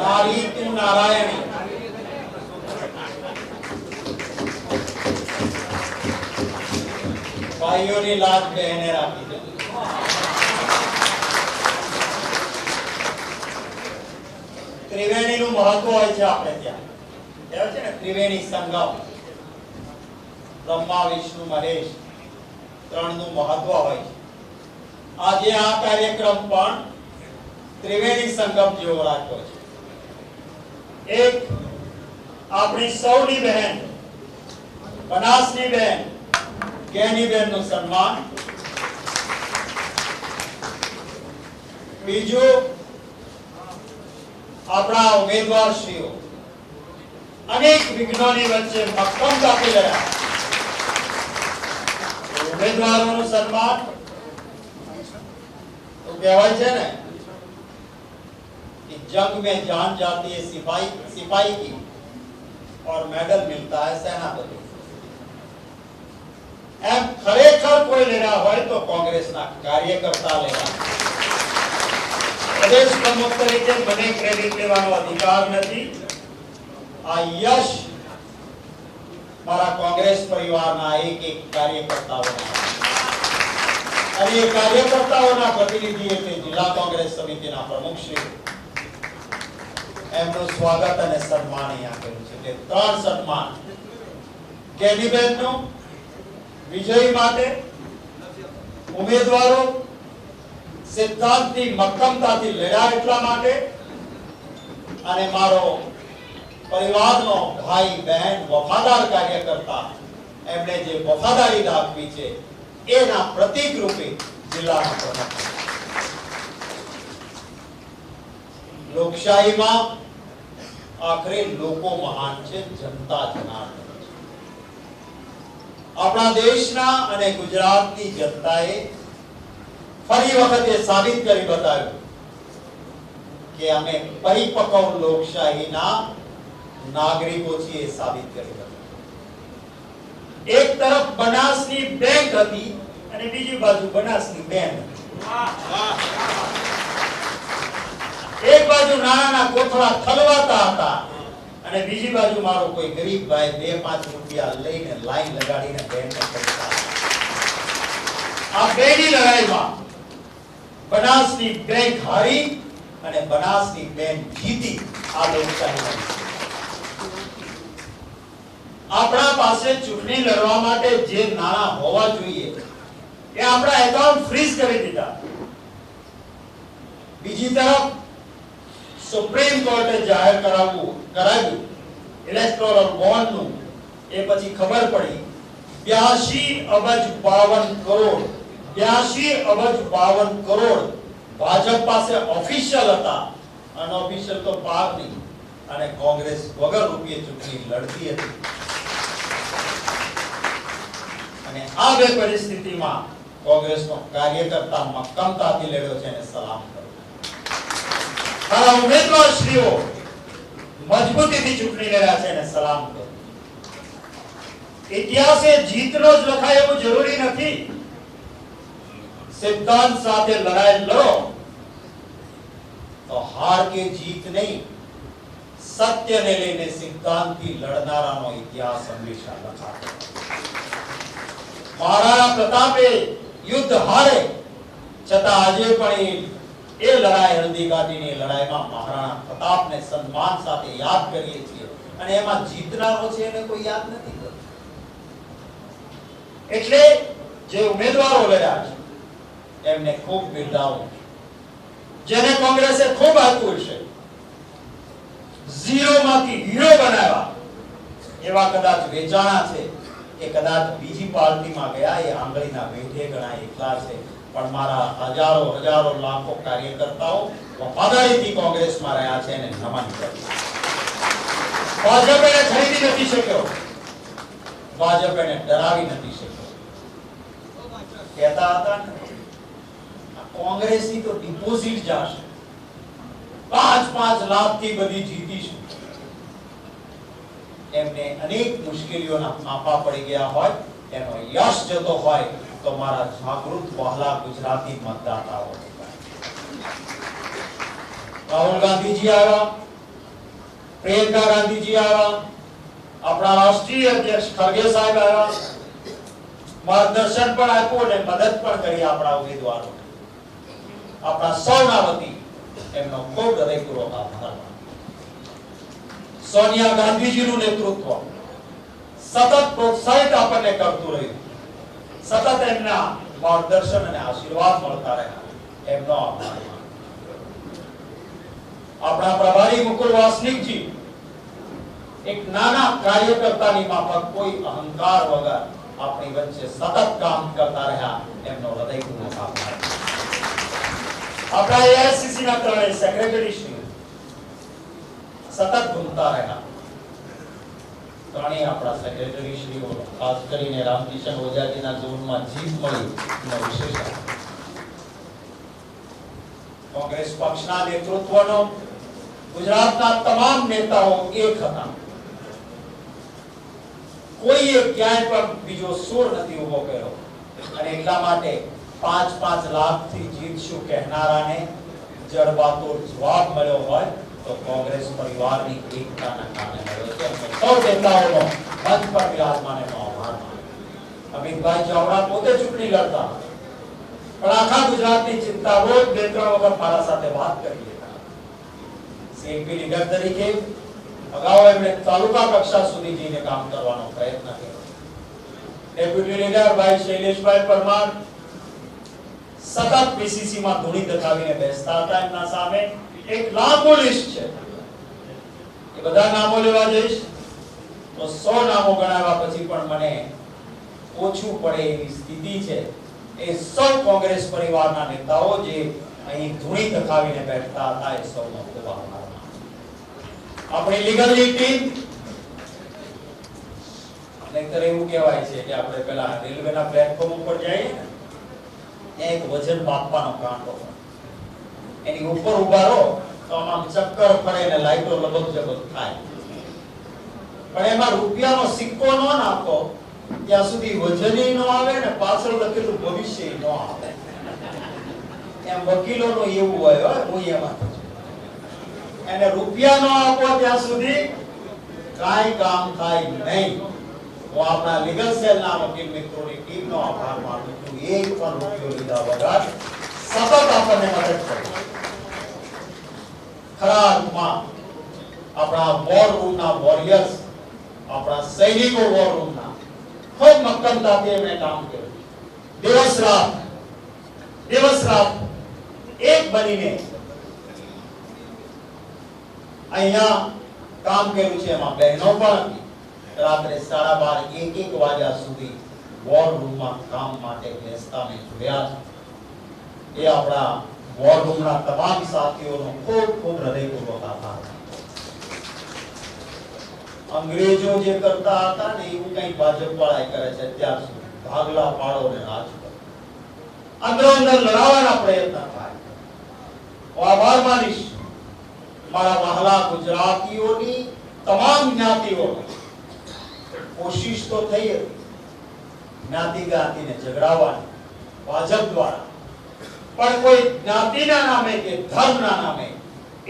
નારી તું નારાયણી? ભાઈઓની લાજ બહેને રાખી છે ત્રિવેણીનું મહત્વ હોય છે આપણે ત્યાં. કહેવાય છે ને? ત્રિવેણી સંગમ. બ્રહ્મા, વિષ્ણુ, મહેશ ત્રણનું મહત્વ હોય છે. આજે આ કાર્યક્રમ પણ ત્રિવેણી સંગમ જેવો રાખ્યો છે. એક આપણી સૌની બહેન, બનાસની બહેન કેની બહેનનું સન્માન. બીજું, આપણા ઉમેદવાર શ્રીઓ અનેક વિઘ્નોની વચ્ચે મક્કમતાથી લડ્યા ઉમેદવારોનું સન્માન તો કહેવાય છે ને कि जंग में जान जाती है सिपाही सिपाही की और मेडल मिलता है सेनापति એમ ખરેખર કોઈ લેના હોય તો કોંગ્રેસના કાર્યકર્તા લેના પ્રદેશ પ્રમુખ તરીકે મને ક્રેડિટ લેવાનો અધિકાર નથી આ યશ મારા કોંગ્રેસ પરિવારના એક એક કાર્યકર્તાઓના અને એ કાર્યકર્તાઓના પ્રતિનિધિ એટલે જિલ્લા કોંગ્રેસ સમિતિના પ્રમુખ શ્રી એમનું સ્વાગત અને સન્માન અહીંયા કર્યું છે. એટલે ત્રણ સન્માન. નું વિજય માટે ઉમેદવારો સિદ્ધાંતની મક્કમતાથી લડ્યા એટલા માટે અને મારો પરિવારનો ભાઈ, બહેન, વફાદાર કાર્યકર્તા એમણે જે વફાદારી દાખવી છે, એના પ્રતીક રૂપે જિલ્લાના લોકશાહીમાં આખરે લોકો મહાન છે, જનતા જનાર્દન આપણા દેશના અને ગુજરાતની જનતાએ ફરી વખત સાબિત કરી બતાવ્યું કે અમે પરિપક્વ લોકશાહીના નાગરિકો છીએ સાબિત કરી બતાવ્યું. એક તરફ બનાસની બેંક હતી અને બીજી બાજુ બનાસની બેન હતી. એક બાજુ નાના કોથળા ખલવાતા હતા અને બીજી બાજુ મારો કોઈ ગરીબ ભાઈ બે, પાંચ રૂપિયા લઈને લાઈન લગાડીને પૈસા આ બેની લડાઈમાં બનાસની બેંક હારી અને બનાસની બેન જીતી આ લોકશાહી આપણા પાસે ચૂંટણી લડવા માટે જે નાણાં હોવા જોઈએ, એ આપણા એકાઉન્ટ ફ્રીઝ કરી દીધા. બીજી તરફ સુપ્રીમ કોર્ટે જાહેર કરાવવું, કરાવ્યું. ઇલેક્ટોરલ બોન્ડનું એ પછી ખબર પડી 82 અબજ 52 કરોડ 82 અબજ 52 કરોડ ભાજપ પાસે ઓફિશિયલ હતા. અનઓફિશિયલ તો પાર નહીં, અને કોંગ્રેસ વગર રૂપિયે ચૂંટણી લડતી હતી. અને આ બે પરિસ્થિતિમાં કોંગ્રેસનો કાર્યકર્તા મક્કમતાથી લડ્યો છે અને સલામ કરું મારા ઉમેદવારશ્રીઓ મજબૂતીથી ચૂંટણી લડ્યા છે અને સલામ કરું ઇતિહાસે જીતનો જ લખાય એવું જરૂરી નથી સિદ્ધાંત સાથે લડાઈ લડો તો હાર કે જીત નહીં સત્યને લઈને સિદ્ધાંતથી લડનારાનો ઇતિહાસ હંમેશા લખાતો મહારાણા પ્રતાપે યુદ્ધ હારે છતાં આજે પણ એ એ લડાઈ હલ્દીઘાટીની લડાઈમાં મહારાણા પ્રતાપને સન્માન સાથે યાદ કરીએ છીએ. અને એમાં જીતનારો છે એને કોઈ યાદ નથી કરતું. એટલે જે ઉમેદવારો લડ્યા છે, એમને ખૂબ બિરદાવું. જેને કોંગ્રેસે ખૂબ આપ્યું છે ઝીરો માંથી હીરો બનાવ્યા. એવા કદાચ વેચાણા છે કે કદાચ બીજી પાર્ટીમાં ગયા, એ આંગળીના વેઠે ગણાય એકલા છે. પણ મારા હજારો હજારો લાખો કાર્યકર્તાઓ વફાદારીથી કોંગ્રેસમાં રહ્યા છે અને નમન કરું ભાજપ એને ખરીદી નથી શક્યો. ભાજપ એને ડરાવી નથી શક્યો. કહેતા હતા ને કોંગ્રેસની તો ડિપોઝિટ જશે પાંચ પાંચ લાખથી બધી જીતીશું એમને અનેક મુશ્કેલીઓના ફાંફા પડી ગયા હોય, એનો યશ જતો હોય તો મારા જાગૃત વહાલા ગુજરાતી મતદાતાઓ રાહુલ ગાંધીજી આવ્યા પ્રિયંકા ગાંધીજી આવ્યા આપણા રાષ્ટ્રીય અધ્યક્ષ ખરગે સાહેબ આવ્યા માર્ગદર્શન પણ આપ્યું અને મદદ પણ કરી આપણા ઉમેદવારો આપણા સૌના વતી એમનો ખૂબ હૃદયપૂર્વક આભાર સોનિયા ગાંધીજીનું નેતૃત્વ સતત પ્રોત્સાહિત આપણને કરતું રહ્યું સતત એમના માર્ગદર્શન અને આશીર્વાદ મળતા રહ્યા એમનો આભાર. આપણા પ્રભારી મુકુલ વાસનિકજી, એક નાના કાર્યકર્તાની માફક કોઈ અહંકાર વગર આપણી વચ્ચે સતત કામ કરતા રહ્યા, એમનો હૃદયપૂર્વક આભાર. આપણા એઆઈસીસી ના ત્રણેય સેક્રેટરી શ્રી સતત ઘૂમતા રહ્યા. ત્રણેય આપણા સેક્રેટરી શ્રીઓ, ખાસ કરીને રામકિશન ઓઝાજીના ઝોનમાં જીત મળી એનો વિશેષ કોંગ્રેસ પક્ષના નેતૃત્વનો ગુજરાતના તમામ નેતાઓ એક હતા. કોઈએ ક્યાંય પણ બીજો સૂર નથી ઊભો કર્યો. અને એટલા માટે પાંચ પાંચ લાખથી જીતશું કહેનારાને જડબાતોડ જવાબ મળ્યો હોય તો કોંગ્રેસ પરિવારની એકતાના કારણે મળ્યો છે. અને સૌ નેતાઓનો મંચ પર બિરાજમાન એનો આભાર. અમિતભાઈ ચાવડા પોતે ચૂંટણી લડતા. પણ આખા ગુજરાતની ચિંતા રોજ બે ત્રણ વખત મારા સાથે વાત કરી લેતા. સીએમપી લીડર તરીકે અગાઉ એમણે તાલુકા કક્ષા સુધી જઈને કામ કરવાનો પ્રયત્ન કર્યો. ડેપ્યુટી લીડર ભાઈ શૈલેષભાઈ પરમાર સતત પીસીસી માં ધૂણી દખાવીને બેસતા હતા એમના સામે. એક લાંબો લિસ્ટ છે એ બધા નામો લેવા જઈશ તો સો નામો ગણાવ્યા પછી પણ મને ઓછું પડે એવી સ્થિતિ છે એ સૌ કોંગ્રેસ પરિવારના નેતાઓ જે અહીં ધૂણી તકાવીને બેઠતા હતા, એ સૌનો ખૂબ આભાર. આપણી લીગલ ટીમ નહીતર એવું કહેવાય છે કે આપણે પેલા રેલવેના પ્લેટફોર્મ ઉપર જઈએ ત્યાં એક વજન માપવાનો કાંટો. એની ઉપર ઊભા રહો તો આમાં ચક્કર ફરે ને લાઈટો લબક જબક થાય. પણ એમાં રૂપિયાનો સિક્કો ન નાખો, ત્યાં સુધી વજન ન આવે ને પાછળ લખેલું ભવિષ્ય ન આવે. એમ વકીલોનું એવું હોય, હું એમાં એને રૂપિયા ન આપો ત્યાં સુધી કાંઈ કામ થાય નહીં. હું આપણા લીગલ સેલના વકીલ મિત્રોની ટીમનો આભાર માનું છું. એક પણ રૂપિયો લીધા વગર સતત આપણને મદદ કરી. ખરા અર્થમાં આપણા વોર રૂમના વોરિયર્સ આપણા સૈનિકો વોર રૂમના ખૂબ મક્કમતાથી એમણે કામ કર્યું. દિવસ રાત દિવસ રાત એક બનીને અહીંયા કામ કર્યું છે એમાં બહેનો પણ રાત્રે સાડા બાર, એક એક વાગ્યા સુધી વોર રૂમમાં કામ માટે બેસતા મેં જોયા. એ આપણા વોર રૂમના તમામ સાથીઓનો ખૂબ ખૂબ હૃદયપૂર્વક આભાર અંગ્રેજો જે કરતા હતા ને એવું કઈ ભાજપ વાળા કરે છે અત્યાર સુધી ભાગલા પાડો ને રાજ કરો અંદર અંદર લડાવવાના પ્રયત્ન થાય હું આભાર માનીશ મારા વહાલા ગુજરાતીઓની તમામ જ્ઞાતિઓનો કોશિશ તો થઈ હતી જ્ઞાતિ જ્ઞાતિને ઝઘડાવવાની ભાજપ દ્વારા પણ કોઈ જ્ઞાતિના નામે કે ધર્મના નામે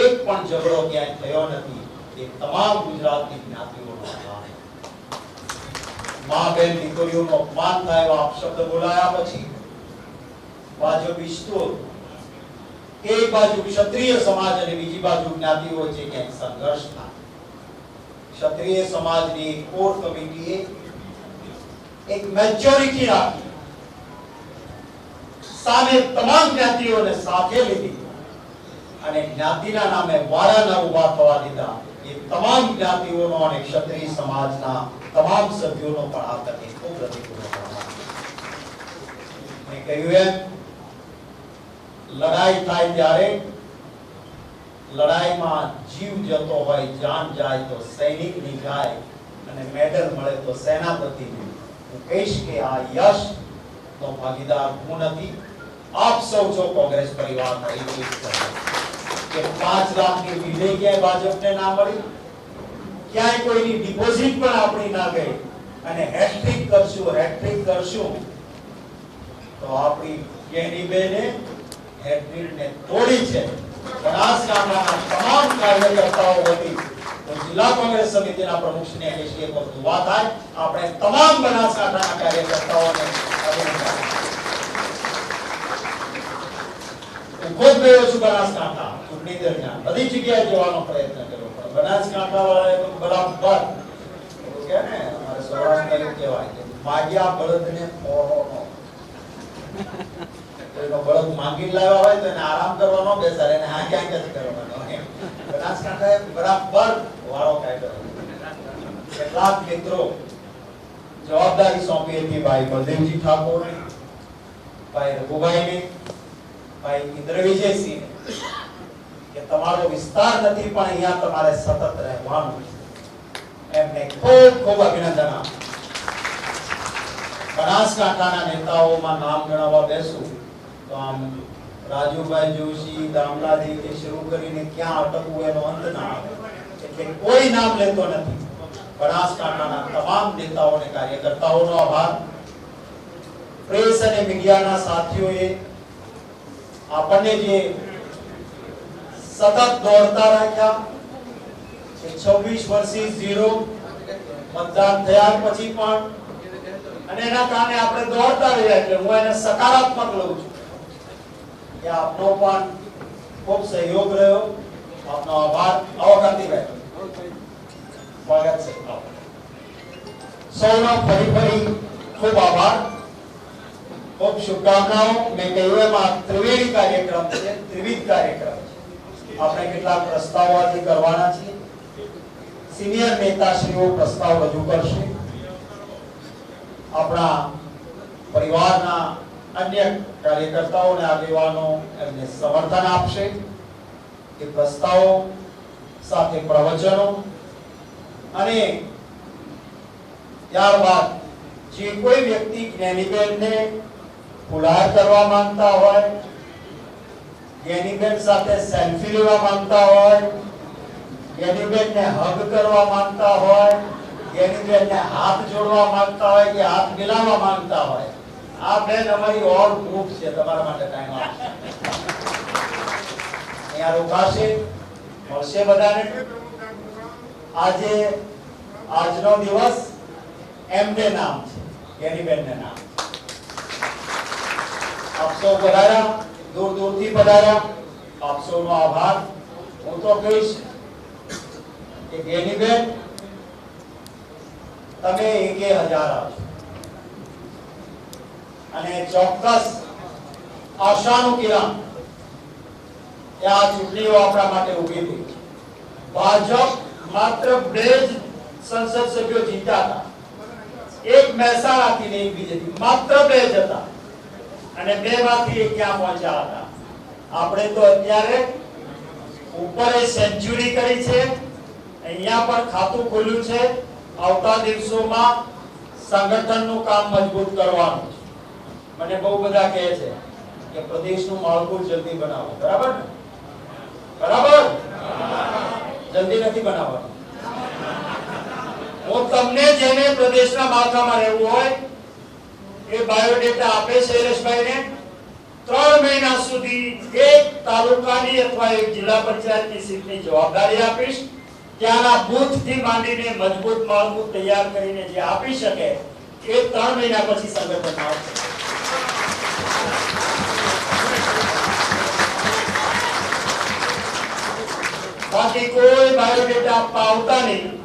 એક પણ ઝઘડો ક્યાંય થયો નથી. એ તમામ ગુજરાતની જ્ઞાતિઓનો આભાર મા બેન દીકરીઓનો અપમાન થાય એવા અપશબ્દ બોલાયા પછી ભાજપ ઈચ્છતો હતો કે એક બાજુ ક્ષત્રિય સમાજ અને બીજી બાજુ જ્ઞાતિઓ વચ્ચે ક્યાંક સંઘર્ષ થાય. ક્ષત્રિય સમાજની એક કોર કમિટીએ એક મેજોરિટી રાખી. સામે તમામ જ્ઞાતિઓને સાથે લીધી. અને જ્ઞાતિના નામે વારાના ઊભા થવા દીધા. એ તમામ જ્ઞાતિઓનો અને ક્ષત્રિય સમાજના તમામ સભ્યોનો પણ આ તકે ખૂબ પ્રતિકૂળ કહ્યું એમ, લડાઈ થાય ત્યારે લડાઈમાં જીવ જતો હોય, જાન જાય તો સૈનિકની જાય અને મેડલ મળે તો સેનાપતિને. હું કહીશ કે આ યશ તો ભાગીદાર હું નથી આપ સૌ છો કોંગ્રેસ પરિવારના એક. કે પાંચ લાખની વિજય ક્યાંય ભાજપને ના મળી. ક્યાંય કોઈની ડિપોઝિટ પણ આપણી ના ગઈ. અને હેટ્રિક કરશું હેટ્રિક કરશું. તો આપણી કેની બેને હેટ્રિકને તોડી છે. બનાસકાંઠાના તમામ કાર્યકર્તાઓ વતી જિલ્લા કોંગ્રેસ સમિતિના પ્રમુખશ્રીને કહીશ કે વખત થાય. આપણે તમામ બનાસકાંઠાના કાર્યકર્તાઓને અભિનંદન આપીએ. હું ખુદ ગયો છું બનાસકાંઠા ચૂંટણી દરમિયાન બધી જગ્યાએ જવાનો પ્રયત્ન કર્યો. પણ બનાસકાંઠા વાળાએ તો બરાબર. કહે ને? અમારે સૌરાષ્ટ્ર એવું કહેવાય કે માગ્યા બળદને ફોડો નો કોઈનો બળદ માંગી લાવ્યા હોય તો એને આરામ કરવાનો, બેસાડે એને હા ક્યાં ક્યાં કરવાનો. બનાસકાંઠાએ બરાબર વાળો કાઢ્યો કેટલાક મિત્રો જવાબદારી સોંપી હતી ભાઈ બલદેવજી ઠાકોર ભાઈ રઘુભાઈને ભાઈ ઇન્દ્ર વિજયસિંહ કે તમારો વિસ્તાર નથી, પણ અહીંયા તમારે સતત રહેવાનું એમને ખૂબ ખૂબ અભિનંદન બનાસકાંઠાના નેતાઓમાં નામ ગણાવવા બેસું, તો આમ રાજુભાઈ જોશી દામલાજીથી શરૂ કરીને ક્યાં અટકવું એનો અંત ના આવે. એટલે કોઈ નામ લેતો નથી. બનાસકાંઠાના તમામ નેતાઓને કાર્યકર્તાઓનો આભાર. પ્રેસ અને મીડિયાના સાથીઓએ આપણને જે સતત દોડતા રાખ્યા છવ્વીસ 26 વર્ષથી ઝીરો મતદાન થયા પછી પણ, અને એના કારણે આપણે દોડતા રહ્યા એટલે હું એને સકારાત્મક લઉં છું. કે આપનો પણ ખૂબ સહયોગ રહ્યો. આપનો આભાર. આવો કાંતિભાઈ સ્વાગત છે. સૌનો ફરી ફરી ખૂબ આભાર. ખૂબ શુભકામનાઓ. મેં કહ્યું એમ ત્રિવેણી કાર્યક્રમ છે, ત્રિવિધ કાર્યક્રમ છે. આપણે કેટલાક પ્રસ્તાવો આજે કરવાના છીએ. સિનિયર નેતાશ્રીઓ પ્રસ્તાવ રજૂ કરશે. આપણા પરિવારના અન્ય કાર્યકર્તાઓ અને આગેવાનો એમને સમર્થન આપશે. એ પ્રસ્તાવો સાથે પ્રવચનો અને ત્યારબાદ જે કોઈ વ્યક્તિ જ્ઞાનીબેનને ફુલહાર કરવા માંગતા હોય જ્ઞાનીબેન સાથે સેલ્ફી લેવા માંગતા હોય જ્ઞાનીબેનને હગ કરવા માંગતા હોય જ્ઞાનીબેનને હાથ જોડવા માંગતા હોય, કે હાથ મિલાવવા માંગતા હોય. આ બેન અમારી ઓલ ગ્રુપ છે, તમારા માટે ટાઈમ આપશે અહીંયા રોકાશે મળશે બધાને? આજે આજનો દિવસ એમને નામ છે જ્ઞાનીબેનને નામ. આપ સૌ પધાર્યા દૂર દૂરથી પધાર્યા. આપ સૌનો આભાર. હું તો કહીશ કે ગેનીબેન તમે એકે હજાર આવશો અને ચોક્કસ આશાનું કિરણ એ આ ચૂંટણીઓ આપણા માટે ઊભી થઈ. છે ભાજપ માત્ર બે જ સંસદ સભ્યો જીત્યા હતા. એક મહેસાણાથી ને એક બીજેથી. માત્ર બે જ હતા. અને બે માંથી ક્યાં પહોંચ્યા હતા? આપણે તો અત્યારે ઉપર સેન્ચુરી કરી છે, અહીંયા પણ ખાતું ખોલ્યું છે, આવતા દિવસોમાં સંગઠનનું કામ મજબૂત કરવાનું છે. મને બહુ બધા કહે છે કે પ્રદેશનું માળખું જલ્દી બનાવો. બરાબર ને? બરાબર? જલ્દી નથી બનાવવાનું. હું તમને જેને પ્રદેશના માળખામાં રહેવું હોય એ બાયોડેટા આપે શૈલેષભાઈને ત્રણ મહિના સુધી એક તાલુકાની અથવા એક જિલ્લા પંચાયતની સીટની જવાબદારી આપીશ. ત્યાંના બૂથથી માંડીને મજબૂત માળખું તૈયાર કરીને જે આપી શકે એ ત્રણ મહિના પછી સંગઠન આવશે. બાકી કોઈ બાયોડેટા આપવા આવતા નહીં,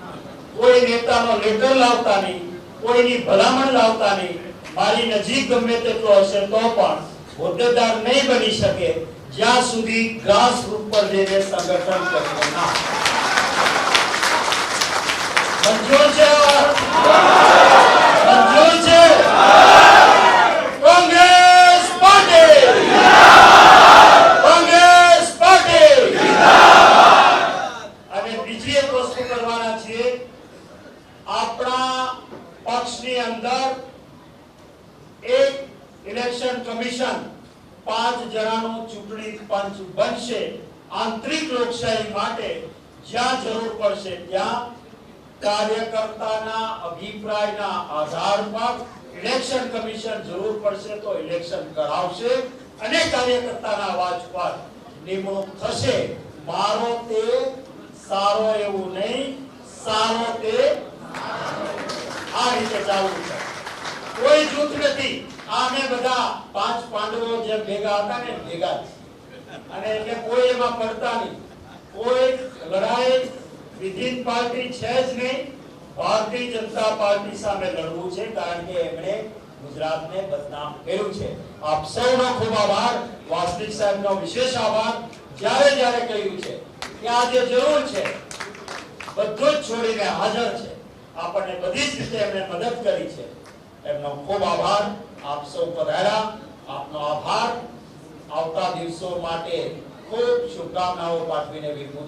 કોઈ નેતાનો લેટર લાવતા નહીં, કોઈની ભલામણ લાવતા નહીં મારી નજીક ગમે તેટલો હશે તો પણ હોદ્દેદાર નહીં બની શકે જ્યાં સુધી ગ્રાસ રૂટ પર જઈને સંગઠન કરવું ના. મંજૂર છે મંજૂર છે કોંગ્રેસ પાર્ટી કોંગ્રેસ પાર્ટી અને બીજી એક વસ્તુ કરવાના છીએ આપણા પક્ષની અંદર એક ઇલેક્શન કમિશન પાંચ જણાનું ચૂંટણી પંચ બનશે આંતરિક લોકશાહી માટે જ્યાં જરૂર પડશે ત્યાં કાર્યકર્તાના અભિપ્રાયના આધાર પર ઇલેક્શન કમિશન જરૂર પડશે તો ઇલેક્શન કરાવશે અને કાર્યકર્તાના અવાજ પર નિમણૂક થશે. મારો તે સારો એવું નહીં, સારો તે આ રીતે ચાલુ છે. કોઈ જૂથ નથી. આ અમે બધા પાંચ પાંડવો જે ભેગા હતા ને, ભેગા અને એટલે કોઈ એમાં પડતા નહીં. કોઈ લડાઈ વિધિન પાર્ટી છે જ નહીં. ભારતીય જનતા પાર્ટી સામે લડવું છે કારણ કે એમણે ગુજરાતને બદનામ કર્યું છે. આપ સૌનો ખૂબ આભાર. વાસનિક સાહેબનો વિશેષ આભાર. જ્યારે જ્યારે કહ્યું છે કે જે જરૂર છે, બધું જ છોડીને હાજર છે. આપણને બધી જ રીતે એમણે મદદ કરી છે. એમનો ખૂબ આભાર. આપ સૌ પધાર્યા. આપનો આભાર. આવતા દિવસો માટે ખૂબ શુભકામનાઓ પાઠવીને વિરમું